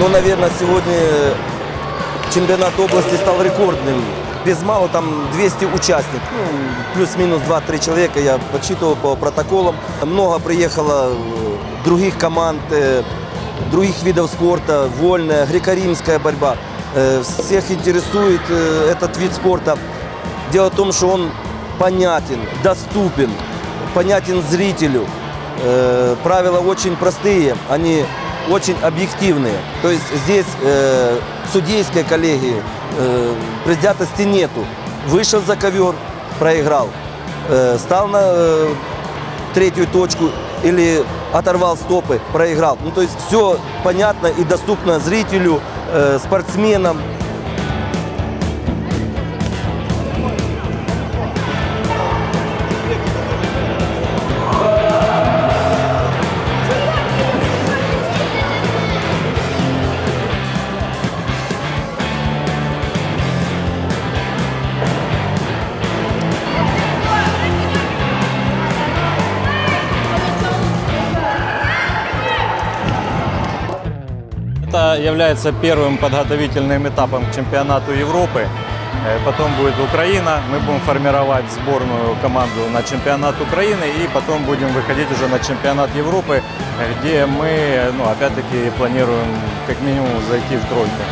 Но, наверное, сегодня чемпионат области стал рекордным. Без мало там 200 участников, ну, плюс-минус 2-3 человека, я подсчитывал по протоколам. Много приехало э, других команд, э, других видов спорта, вольная, греко-римская борьба. Э, Всех интересует этот вид спорта. Дело в том, что он понятен, доступен, понятен зрителю. Правила очень простые, они очень объективные. То есть здесь э, судейской коллегии э, предвзятости нету. Вышел за ковер, проиграл. Э, стал на э, третью точку или оторвал стопы, проиграл. Ну, то есть все понятно и доступно зрителю, э, спортсменам. Это является первым подготовительным этапом к чемпионату Европы. Э, Потом будет Украина, мы будем формировать сборную команду на чемпионат Украины и потом будем выходить уже на чемпионат Европы, э, где мы, ну, опять-таки, планируем как минимум зайти в тройку.